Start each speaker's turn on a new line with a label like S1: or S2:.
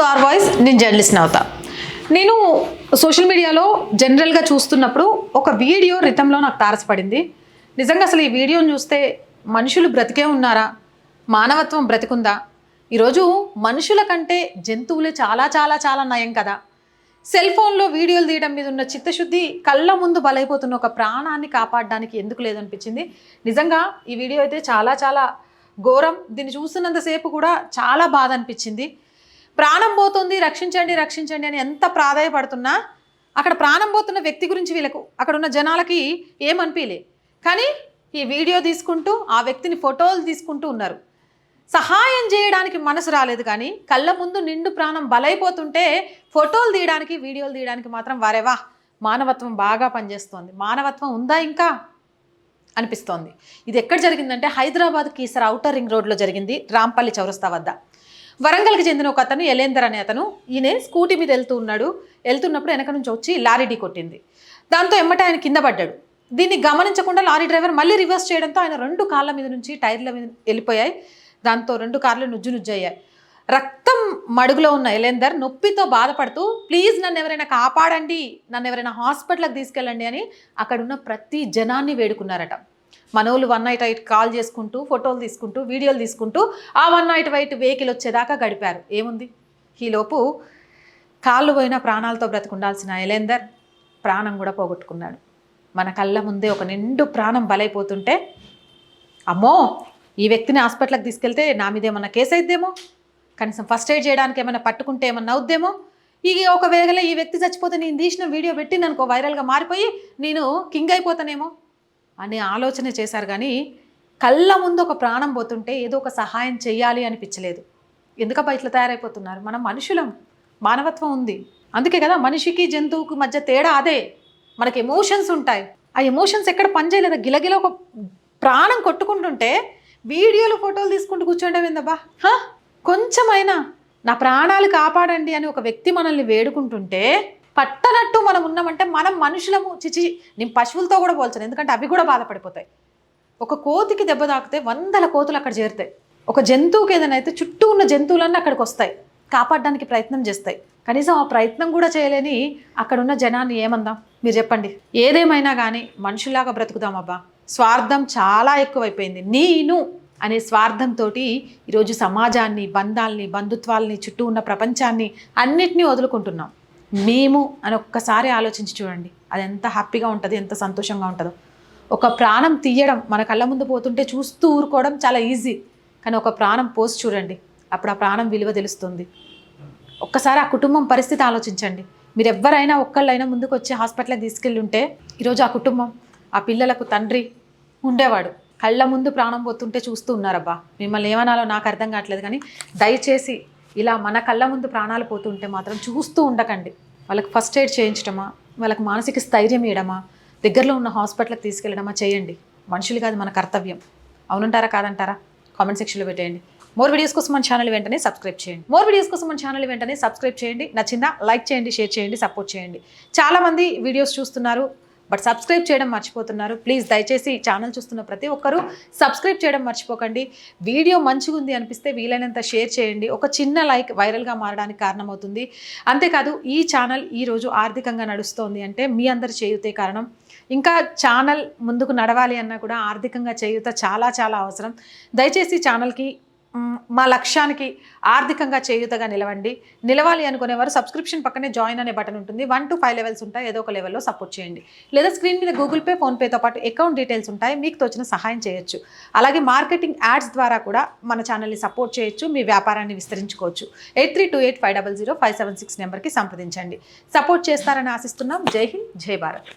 S1: To our voice నేను journalist అవుతా నేను సోషల్ మీడియాలో జనరల్గా చూస్తున్నప్పుడు ఒక వీడియో రితంలో నాకు తారసపడింది. నిజంగా అసలు ఈ వీడియోని చూస్తే మనుషులు బ్రతికే ఉన్నారా? మానవత్వం బ్రతికుందా? ఈరోజు మనుషుల కంటే జంతువులే చాలా చాలా చాలా నయం కదా. సెల్ ఫోన్లో వీడియోలు తీయడం మీద ఉన్న చిత్తశుద్ధి కళ్ళ ముందు బలైపోతున్న ఒక ప్రాణాన్ని కాపాడడానికి ఎందుకు లేదనిపించింది? నిజంగా ఈ వీడియో అయితే చాలా చాలా ఘోరం. దీన్ని చూస్తున్నంతసేపు కూడా చాలా బాధ అనిపించింది. ప్రాణం పోతుంది రక్షించండి రక్షించండి అని ఎంత ప్రాధాయపడుతున్నా అక్కడ ప్రాణం పోతున్న వ్యక్తి గురించి వీళ్ళకు అక్కడ ఉన్న జనాలకి ఏమనిపించలే కానీ ఈ వీడియో తీసుకుంటూ ఆ వ్యక్తిని ఫోటోలు తీసుకుంటూ ఉన్నారు. సహాయం చేయడానికి మనసు రాలేదు కానీ కళ్ళ ముందు నిండు ప్రాణం బలైపోతుంటే ఫోటోలు తీయడానికి వీడియోలు తీయడానికి మాత్రం వారేవా మానవత్వం బాగా పనిచేస్తోంది. మానవత్వం ఉందా ఇంకా? అనిపిస్తోంది. ఇది ఎక్కడ జరిగిందంటే హైదరాబాద్ కీసర ఔటర్ రింగ్ రోడ్లో జరిగింది రాంపల్లి చౌరస్తా వద్ద. వరంగల్కి చెందిన ఒక అతను ఎలేందర్ అనే అతను ఈయన స్కూటీ మీద వెళ్తూ ఉన్నాడు. వెళ్తున్నప్పుడు వెనక నుంచి వచ్చి లారీ ఢీ కొట్టింది. దాంతో ఎమ్మట ఆయన కింద పడ్డాడు. దీన్ని గమనించకుండా లారీ డ్రైవర్ మళ్ళీ రివర్స్ చేయడంతో ఆయన రెండు కాళ్ళ మీద నుంచి టైర్ల మీద వెళ్ళిపోయాయి. దాంతో రెండు కార్లు నుజ్జు నుజ్జయ్యాయి రక్తం మడుగులో ఉన్న ఎలేందర్ నొప్పితో బాధపడుతూ ప్లీజ్ నన్ను ఎవరైనా కాపాడండి నన్ను ఎవరైనా హాస్పిటల్కి తీసుకెళ్ళండి అని అక్కడున్న ప్రతి జనాన్ని వేడుకున్నారట. మనోళ్ళు వన్ నైట్ వైట్ కాల్ చేసుకుంటూ ఫోటోలు తీసుకుంటూ వీడియోలు తీసుకుంటూ ఆ వన్ నైట్ వైట్ వెహికల్ వచ్చేదాకా గడిపారు. ఏముంది? ఈలోపు కాళ్ళు పోయిన ప్రాణాలతో బ్రతికుండాల్సిన ఎలేందర్ ప్రాణం కూడా పోగొట్టుకున్నాడు. మన కళ్ళ ముందే ఒక నిండు ప్రాణం బలైపోతుంటే అమ్మో! ఈ వ్యక్తిని హాస్పిటల్కి తీసుకెళ్తే నా మీద ఏమన్నా కేసు అయిద్దేమో? కనీసం ఫస్ట్ ఎయిడ్ చేయడానికి ఏమైనా పట్టుకుంటే ఏమన్నా అవుద్దేమో? ఈ ఒకవేళ ఈ వ్యక్తి చచ్చిపోతే నేను తీసిన వీడియో పెట్టి నన్ను వైరల్గా మారిపోయి నేను కింగ్ అయిపోతానేమో? అనే ఆలోచన చేశారు. కానీ కళ్ళ ముందు ఒక ప్రాణం పోతుంటే ఏదో ఒక సహాయం చేయాలి అనిపించలేదు. ఎందుకబ్బా ఇట్లా తయారైపోతున్నారు? మనం మనుషులం మానవత్వం ఉంది. అందుకే కదా మనిషికి జంతువుకి మధ్య తేడా అదే. మనకి ఎమోషన్స్ ఉంటాయి. ఆ ఎమోషన్స్ ఎక్కడ పనిచేయలేదు? గిలగిల ఒక ప్రాణం కొట్టుకుంటుంటే వీడియోలు ఫోటోలు తీసుకుంటూ కూర్చోండి ఏందబ్బా? కొంచెమైనా నా ప్రాణాలు కాపాడండి అని ఒక వ్యక్తి మనల్ని వేడుకుంటుంటే పట్టనట్టు మనం ఉన్నామంటే మనం మనుషులము చిచి నేను పశువులతో కూడా పోల్చను. ఎందుకంటే అవి కూడా బాధపడిపోతాయి. ఒక కోతికి దెబ్బ తాకితే వందల కోతులు అక్కడ చేరుతాయి. ఒక జంతువుకి ఏదైనా అయితే చుట్టూ ఉన్న జంతువులన్నీ అక్కడికి వస్తాయి. కాపాడడానికి ప్రయత్నం చేస్తాయి. కనీసం ఆ ప్రయత్నం కూడా చేయలేని అక్కడున్న జనాన్ని ఏమందాం? మీరు చెప్పండి. ఏదేమైనా కానీ మనుషులాగా బ్రతుకుదామబ్బా స్వార్థం చాలా ఎక్కువైపోయింది. నేను అనే స్వార్థంతో ఈరోజు సమాజాన్ని బంధాల్ని బంధుత్వాల్ని చుట్టూ ఉన్న ప్రపంచాన్ని అన్నిటినీ వదులుకుంటున్నాం. మేము అని ఒక్కసారి ఆలోచించి చూడండి. అది ఎంత హ్యాపీగా ఉంటుంది ఎంత సంతోషంగా ఉంటుందో. ఒక ప్రాణం తీయడం మన కళ్ళ ముందు పోతుంటే చూస్తూ ఊరుకోవడం చాలా ఈజీ. కానీ ఒక ప్రాణం పోసి చూడండి. అప్పుడు ఆ ప్రాణం విలువ తెలుస్తుంది. ఒక్కసారి ఆ కుటుంబం పరిస్థితి ఆలోచించండి. మీరు ఎవరైనా ఒక్కళ్ళైనా ముందుకు వచ్చి హాస్పిటల్కి తీసుకెళ్ళి ఉంటే ఈరోజు ఆ కుటుంబం ఆ పిల్లలకు తండ్రి ఉండేవాడు. కళ్ళ ముందు ప్రాణం పోతుంటే చూస్తూ ఉన్నారబ్బా. మిమ్మల్ని ఏమనాలో నాకు అర్థం కావట్లేదు కానీ దయచేసి ఇలా మన కళ్ళ ముందు ప్రాణాలు పోతుంటే మాత్రం చూస్తూ ఉండకండి. వాళ్ళకి ఫస్ట్ ఎయిడ్ చేయించడమా? వాళ్ళకి మానసిక స్థైర్యం ఇవ్వడమా? దగ్గరలో ఉన్న హాస్పిటల్కి తీసుకెళ్ళడమా? చేయండి. మనుషులు కాదు మన కర్తవ్యం. అవునంటారా? కాదంటారా? కామెంట్ సెక్షన్లో పెట్టేయండి. మోర్ వీడియోస్ కోసం మన ఛానల్ వెంటనే సబ్స్క్రైబ్ చేయండి. మోర్ వీడియోస్ కోసం మన ఛానల్ వెంటనే సబ్స్క్రైబ్ చేయండి. నచ్చిందా? లైక్ చేయండి షేర్ చేయండి సపోర్ట్ చేయండి. చాలామంది వీడియోస్ చూస్తున్నారు. బట్ సబ్స్క్రైబ్ చేయడం మర్చిపోతున్నారు. ప్లీజ్ దయచేసి ఛానల్ చూస్తున్న ప్రతి ఒక్కరూ సబ్స్క్రైబ్ చేయడం మర్చిపోకండి. వీడియో మంచిగా ఉంది అనిపిస్తే వీలైనంత షేర్ చేయండి. ఒక చిన్న లైక్ వైరల్గా మారడానికి కారణమవుతుంది. అంతేకాదు ఈ ఛానల్ ఈరోజు ఆర్థికంగా నడుస్తోంది అంటే మీ అందరి చేయుతే కారణం. ఇంకా ఛానల్ ముందుకు నడవాలి అన్నా కూడా ఆర్థికంగా చేయుత చాలా చాలా అవసరం. దయచేసి ఛానల్కి మా లక్ష్యానికి ఆర్థికంగా చేయుతగా నిలవండి. నిలవాలి అనుకునేవారు సబ్స్క్రిప్షన్ పక్కనే జాయిన్ అనే బటన్ ఉంటుంది. వన్ టు ఫైవ్ లెవెల్స్ ఉంటాయి. ఏదో ఒక లెవెల్లో సపోర్ట్ చేయండి. లేదా స్క్రీన్ మీద గూగుల్ పే ఫోన్పేతో పాటు అకౌంట్ డీటెయిల్స్ ఉంటాయి. మీకు తోచిన సహాయం చేయొచ్చు. అలాగే మార్కెటింగ్ యాడ్స్ ద్వారా కూడా మన ఛానల్ని సపోర్ట్ చేయొచ్చు. మీ వ్యాపారాన్ని విస్తరించుకోవచ్చు. Eight three two eight five double zero five seven six నెంబర్కి సంప్రదించండి. సపోర్ట్ చేస్తారని ఆశిస్తున్నాం. జై హింద్ జై భారత్.